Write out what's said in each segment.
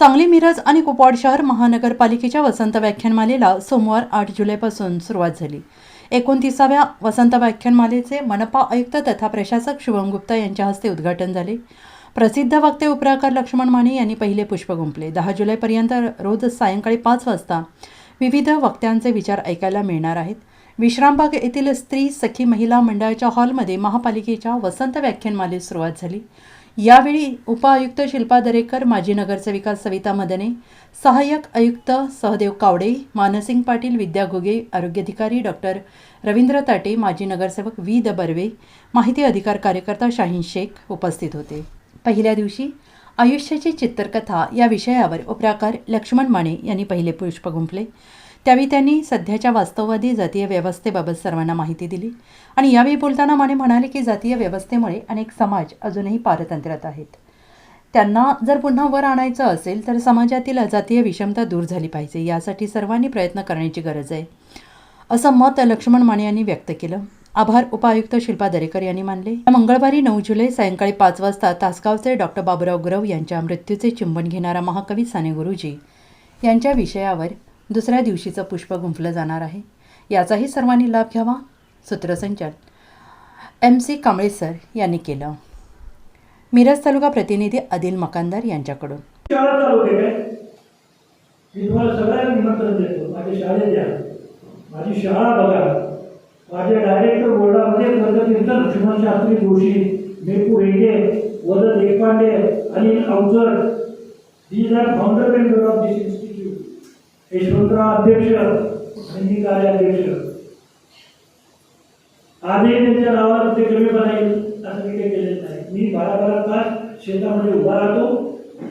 सांगली मिरज आणि कुपवाड शहर महानगरपालिकेच्या वसंत व्याख्यानमालेला सोमवार आठ जुलैपासून सुरुवात झाली. एकोणतीसाव्या वसंत व्याख्यानमालेचे मनपा आयुक्त तथा प्रशासक शुभम गुप्ता यांच्या हस्ते उद्घाटन झाले. प्रसिद्ध वक्ते उपराकार लक्ष्मण माने यांनी पहिले पुष्प गुंपले दहा जुलैपर्यंत रोज सायंकाळी पाच वाजता विविध वक्त्यांचे विचार ऐकायला मिळणार आहेत. विश्रामबाग येथील स्त्री सखी महिला मंडळाच्या हॉलमध्ये महापालिकेच्या वसंत व्याख्यानमालेस सुरुवात झाली. यावेळी उपआयुक्त शिल्पा दरेकर माजी नगरसेविका सविता मदने सहाय्यक आयुक्त सहदेव कावडे मानसिंग पाटील विद्या घुगे आरोग्याधिकारी डॉक्टर रवींद्र ताटे माजी नगरसेवक वी द. बर्वे माहिती अधिकार कार्यकर्ता शाहीन शेख उपस्थित होते. पहिल्या दिवशी आयुष्याची चित्रकथा या विषयावर उपराकार लक्ष्मण माने यांनी पहिले पुष्प गुंफले. त्यावेळी त्यांनी सध्याच्या वास्तववादी जातीय व्यवस्थेबाबत सर्वांना माहिती दिली. आणि यावेळी बोलताना माने म्हणाले की जातीय व्यवस्थेमुळे अनेक समाज अजूनही पारतंत्र्यात आहेत. त्यांना जर पुन्हा वर आणायचं असेल तर समाजातील अजातीय विषमता दूर झाली पाहिजे. यासाठी सर्वांनी प्रयत्न करण्याची गरज आहे. असं मत लक्ष्मण माने यांनी व्यक्त केलं. आभार उपायुक्त शिल्पा दरेकर यांनी मानले. मंगळवारी नऊ जुलै सायंकाळी पाच वाजता तासगावचे डॉक्टर बाबुराव गुरव यांच्या मृत्यूचे चुंबन घेणारा महाकवी साने गुरुजी यांच्या विषयावर दुसऱ्या दिवशीचं पुष्प गुंफलं जाणार आहे. याचाही सर्वांनी लाभ घ्यावा सूत्रसंचालन एम सी कांबळे सर यांनी केलं. मिरज तालुका प्रतिनिधी आदिल मकानदार यांच्याकडून. माझी शाळा बघा. माझे डायरेक्टर बोर्डामध्ये पद्धतीनंतर लक्ष्मण जोशी मेपू हेगे वद Deshpande Anil अवजर these are founder member of this institute Yashwantrao अध्यक्ष आणि कार्याध्यक्ष. आजही त्यांच्या नावावर ते कमी बनाईल असं मी काही केलेलं नाही. मी बारा बारा तास शेतामध्ये उभा राहतो.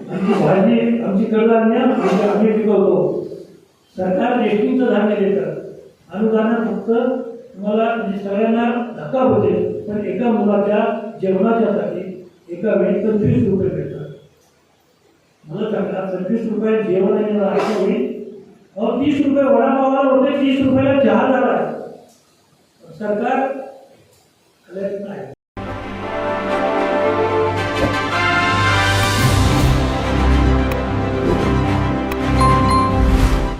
आमची भाजी आमची कडधान्य आम्ही पिकवतो. सरकार देशमुखचं धान्य देतं. अनुदान फक्त तुम्हाला म्हणजे सगळ्यांना धक्का होते पण एका मुलाच्या जेवणाच्यासाठी एका वेळी पंचवीस रुपये भेटतात मला सांगा पंचवीस रुपये जेवण आणि राहायचं होईल और तीस रुपये वडापावाला होते तीस रुपयाला चहा झाला सरकार कळत नाही।